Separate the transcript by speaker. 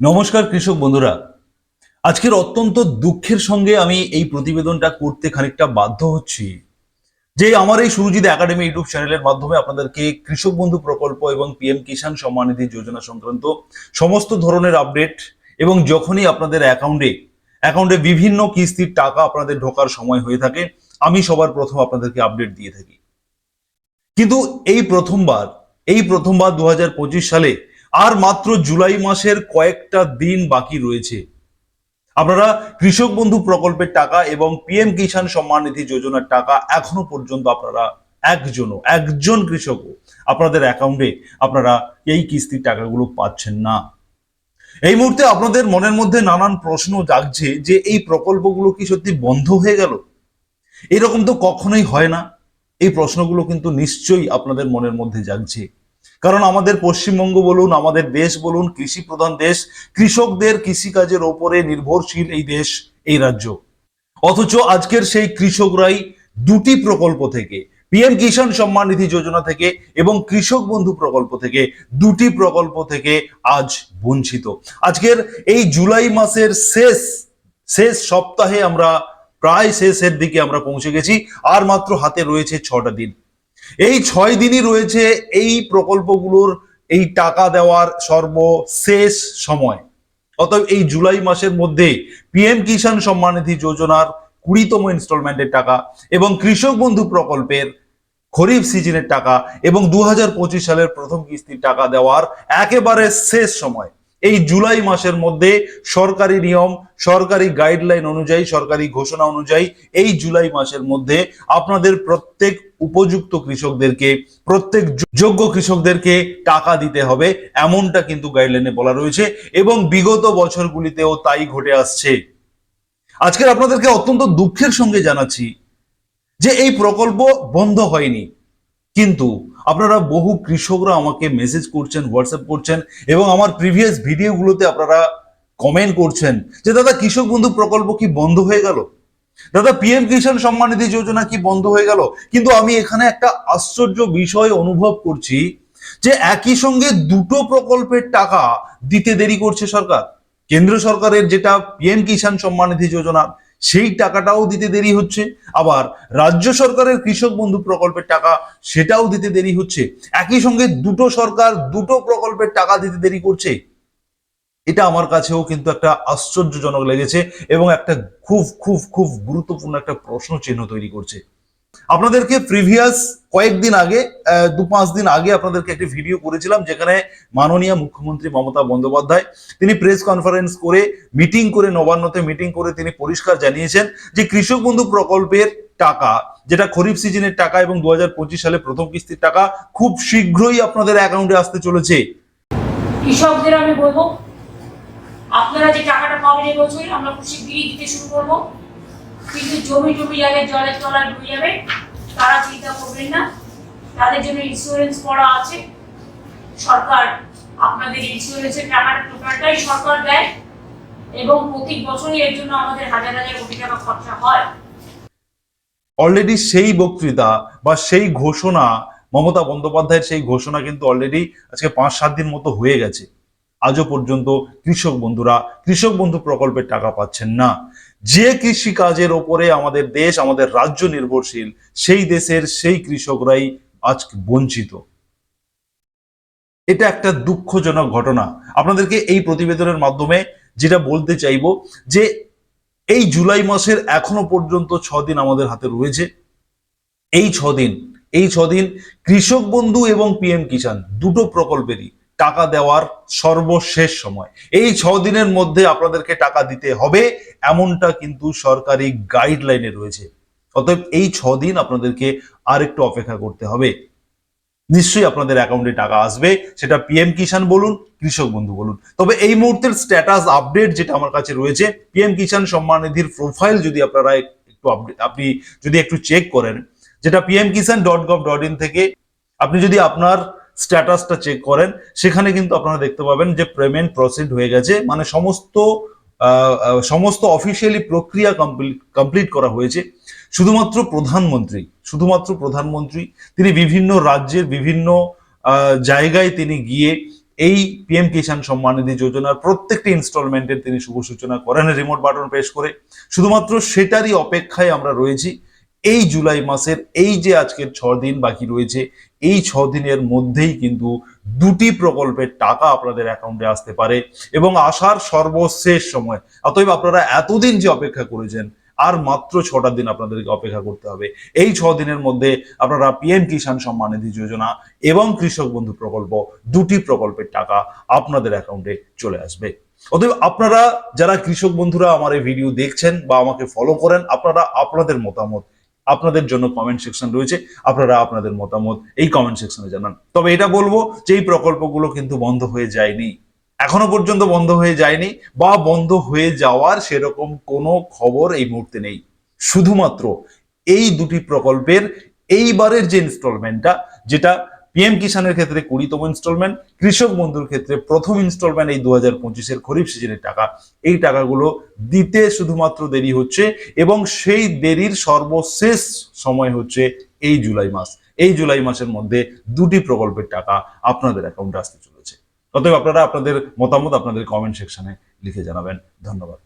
Speaker 1: নমস্কার কৃষক বন্ধুরা। আজকের অত্যন্ত দুঃখের সঙ্গে আমি এই প্রতিবেদনটা করতে খানিকটা বাধ্য হচ্ছি। যে আমার এই সুরজিৎ একাডেমি ইউটিউব চ্যানেলের মাধ্যমে আপনাদেরকে কৃষক বন্ধু প্রকল্প এবং পিএম কিষাণ সম্মানিধি যোজনা সংক্রান্ত সমস্ত ধরনের আপডেট এবং যখনই আপনাদের অ্যাকাউন্টে অ্যাকাউন্টে বিভিন্ন কিস্তির টাকা আপনাদের ঢোকার সময় হয়ে থাকে, আমি সবার প্রথম আপনাদেরকে আপডেট দিয়ে থাকি। কিন্তু এই প্রথমবার এই প্রথমবার দু হাজার পঁচিশ সালে আর মাত্র জুলাই মাসের কয়েকটা দিন বাকি রয়েছে। আপনারা কৃষক বন্ধু প্রকল্পের টাকা এবং পিএম কিষাণ সম্মান নিধি যোজনার টাকা এখনও পর্যন্ত আপনারা একজনও, একজন কৃষকও আপনাদের অ্যাকাউন্টে আপনারা এই কিস্তির টাকাগুলো পাচ্ছেন না। এই মুহূর্তে আপনাদের মনের মধ্যে নানান প্রশ্ন জাগছে যে এই প্রকল্পগুলো কি সত্যি বন্ধ হয়ে গেল? এরকম তো কখনোই হয় না। এই প্রশ্নগুলো কিন্তু নিশ্চয়ই আপনাদের মনের মধ্যে জাগছে। কারণ আমাদের পশ্চিমবঙ্গ বলুন, আমাদের দেশ বলুন, কৃষি প্রধান দেশ, কৃষকদের কৃষিকাজের ওপরে নির্ভরশীল এই দেশ, এই রাজ্য। অথচ আজকের সেই কৃষকরাই দুটি প্রকল্প থেকে, পিএম কিষাণ সম্মান নিধি যোজনা থেকে এবং কৃষক বন্ধু প্রকল্প থেকে, দুটি প্রকল্প থেকে আজ বঞ্চিত। আজকের এই জুলাই মাসের শেষ শেষ সপ্তাহে আমরা, প্রায় শেষের দিকে আমরা পৌঁছে গেছি, আর মাত্র হাতে রয়েছে ছটা দিন। এই ছয় দিনই রয়েছে এই প্রকল্পগুলোর এই টাকা দেওয়ার সর্বশেষ সময়। অতএব এই জুলাই মাসের মধ্যে পিএম কিষাণ সম্মান নিধি যোজনার কুড়িতম ইনস্টলমেন্টের টাকা এবং কৃষক বন্ধু প্রকল্পের খরিফ সিজনের টাকা এবং দু হাজার পঁচিশ সালের প্রথম কিস্তির টাকা দেওয়ার একেবারে শেষ সময়। এই জুলাই মাসের মধ্যে সরকারি নিয়ম, সরকারি গাইডলাইন অনুযায়ী, সরকারি ঘোষণা অনুযায়ী এই জুলাই মাসের মধ্যে আপনাদের প্রত্যেক উপযুক্ত কৃষকদেরকে, প্রত্যেক যোগ্য কৃষকদেরকে টাকা দিতে হবে, এমনটা কিন্তু গাইডলাইনে বলা রয়েছে এবং বিগত বছরগুলিতেও তাই ঘটে আসছে। আজকের আপনাদেরকে অত্যন্ত দুঃখের সঙ্গে জানাচ্ছি যে এই প্রকল্প বন্ধ হয়নি। কিন্তু আপনারা বহু কৃষকরা আমাকে মেসেজ করছেন হোয়াটসঅ্যাপ করছেন এবং আমার প্রিভিয়াস ভিডিওগুলোতে আপনারা কমেন্ট করছেন যে, দাদা, কৃষক বন্ধু প্রকল্প কি বন্ধ হয়ে গেল? দাদা পিএম কিষাণ সম্মান নিধি যোজনা কি বন্ধ হয়ে গেল? কিন্তু আমি এখানে একটা আশ্চর্য বিষয় অনুভব করছি যে, একই সঙ্গে দুটো প্রকল্পের টাকা দিতে দেরি করছে সরকার। কেন্দ্র সরকারের যেটা পিএম কিষাণ সম্মান নিধি যোজনা সেই টাকাটাও দিতে দেরি হচ্ছে। আবার রাজ্য সরকারের কৃষক বন্ধু প্রকল্পের টাকা সেটাও দিতে দেরি হচ্ছে। একই সঙ্গে দুটো সরকার দুটো প্রকল্পের টাকা দিতে দেরি করছে। এটা আমার কাছেও কিন্তু একটা আশ্চর্যজনক লেগেছে এবং একটা খুব খুব খুব গুরুত্বপূর্ণ একটা প্রশ্ন চিহ্ন তৈরি করছে। আপনাদেরকে প্রিভিয়াস কয়েকদিন আগে দু পাঁচ দিন আগে আপনাদেরকে একটি ভিডিও করেছিলাম, যেখানে মাননীয় মুখ্যমন্ত্রী মমতা বন্দ্যোপাধ্যায় তিনি প্রেস কনফারেন্স করে মিটিং করে, নবান্নতে মিটিং করে তিনি পরিষ্কার জানিয়েছেন যে কৃষক বন্ধু প্রকল্পের টাকা, যেটা খরিফ সিজনের টাকা এবং দু হাজার পঁচিশ সালে প্রথম কিস্তির টাকা, খুব শীঘ্রই আপনাদের অ্যাকাউন্টে আসতে চলেছে।
Speaker 2: কৃষকদের আমি বলব, আপনারা যে টাকাটা পাবেন এই বছরই, আমরা শিগগিরই দিতে শুরু করব। কিন্তু জমি টমি যাদের জলের তলায় ডুবে যাবে তারা চিন্তা করবেন না। তাদের জন্য ইন্স্যুরেন্স করা আছে। সরকার আপনাদের ইন্স্যুরেন্সের টাকাটা টোটালটাই সরকার দেয় এবং প্রতি বছরই এর জন্য আমাদের হাজার হাজার কোটি টাকা খরচা হয়।
Speaker 1: অলরেডি সেই বক্তৃতা বা সেই ঘোষণা, মমতা বন্দ্যোপাধ্যায়ের সেই ঘোষণা কিন্তু অলরেডি আজকে পাঁচ, সাত দিন মতো হয়ে গেছে। আজও পর্যন্ত কৃষক বন্ধুরা, কৃষক বন্ধু প্রকল্পের টাকা পাচ্ছেন না। যে কৃষি কাজের ওপরে আমাদের দেশ, আমাদের রাজ্য নির্ভরশীল, সেই দেশের সেই কৃষকরাই আজকে বঞ্চিত। এটা একটা দুঃখজনক ঘটনা। আপনাদেরকে এই প্রতিবেদনের মাধ্যমে যেটা বলতে চাইব, যে এই জুলাই মাসের এখনও পর্যন্ত ছ দিন আমাদের হাতে রয়েছে। এই ছ দিন এই ছ দিন কৃষক বন্ধু এবং পিএম কিষাণ, দুটো প্রকল্পেরই। টাকা দেওয়ার সর্বশেষ সময়। এই ছ দিনের মধ্যে আপনাদেরকে টাকা দিতে হবে, এমনটা কিন্তু সরকারি গাইডলাইনে রয়েছে। অতএব এই ছ দিন আপনাদেরকে আর একটু অপেক্ষা করতে হবে। নিশ্চয়ই আপনাদের অ্যাকাউন্টে টাকা আসবে, সেটা পিএম কিষাণ বলুন, কৃষক বন্ধু বলুন। তবে এই মুহূর্তের স্ট্যাটাস আপডেট যেটা আমার কাছে রয়েছে পিএম কিষাণ সম্মান নিধির প্রোফাইল যদি আপনারা একটু update- আপনি যদি একটু চেক করেন, যেটা PM Kisan dot gov dot in থেকে আপনি যদি আপনার স্ট্যাটাসটা চেক করেন, সেখানে কিন্তু আপনারা দেখতে পাবেন যে পেমেন্ট প্রসিড হয়ে গেছে মানে সমস্ত সমস্ত অফিসিয়ালি প্রক্রিয়া কমপ্লিট করা হয়েছে। শুধুমাত্র প্রধানমন্ত্রী শুধুমাত্র প্রধানমন্ত্রী, তিনি বিভিন্ন রাজ্যের বিভিন্ন জায়গায় তিনি গিয়ে এই পিএম কিষাণ সম্মান নিধি যোজনার প্রত্যেকটি ইনস্টলমেন্টের তিনি শুভ সূচনা করেন রিমোট বাটন প্রেস করে। শুধুমাত্র সেটারই অপেক্ষায় আমরা রয়েছি। এই জুলাই মাসের এই যে আজকের ছ দিন বাকি রয়েছে, এই ছ দিনের মধ্যেই কিন্তু দুটি প্রকল্পের টাকা আপনাদের অ্যাকাউন্টে আসতে পারে এবং আসার সর্বশেষ সময়, অতএব আপনারা এতদিন যে অপেক্ষা করেছেন, আর মাত্র ছটা দিন আপনাদেরকে অপেক্ষা করতে হবে। এই ছ দিনের মধ্যে আপনারা পিএম কিষাণ সম্মান নিধি যোজনা এবং কৃষক বন্ধু প্রকল্প দুটি প্রকল্পের টাকা আপনাদের অ্যাকাউন্টে চলে আসবে। অতএব আপনারা যারা কৃষক বন্ধুরা আমার এই ভিডিও দেখছেন বা আমাকে ফলো করেন, আপনারা আপনাদের মতামত আপনাদের জন্য কমেন্ট সেকশন রয়েছে। আপনারা আপনাদের মতামত এই কমেন্ট সেকশনে জানান। তবে এটা বলব যে এই প্রকল্পগুলো কিন্তু বন্ধ হয়ে যায়নি, এখনও পর্যন্ত বন্ধ হয়ে যায়নি বা বন্ধ হয়ে যাওয়ার সেরকম কোনো খবর এই মুহূর্তে নেই। শুধুমাত্র এই দুটি প্রকল্পের এইবারের যে ইনস্টলমেন্টটা যেটা পিএম কিষানের ক্ষেত্রে কুড়িতম ইনস্টলমেন্ট কৃষক বন্ধুর ক্ষেত্রে প্রথম ইনস্টলমেন্ট এই দু হাজার পঁচিশের খরিফ সিজনের টাকা। এই টাকাগুলো দিতে শুধুমাত্র দেরি হচ্ছে এবং সেই দেরির সর্বশেষ সময় হচ্ছে এই জুলাই মাস। এই জুলাই মাসের মধ্যে দুটি প্রকল্পের টাকা আপনাদের অ্যাকাউন্টে আসতে চলেছে। অতএব আপনারা আপনাদের মতামত আপনাদের কমেন্ট সেকশনে লিখে জানাবেন। ধন্যবাদ।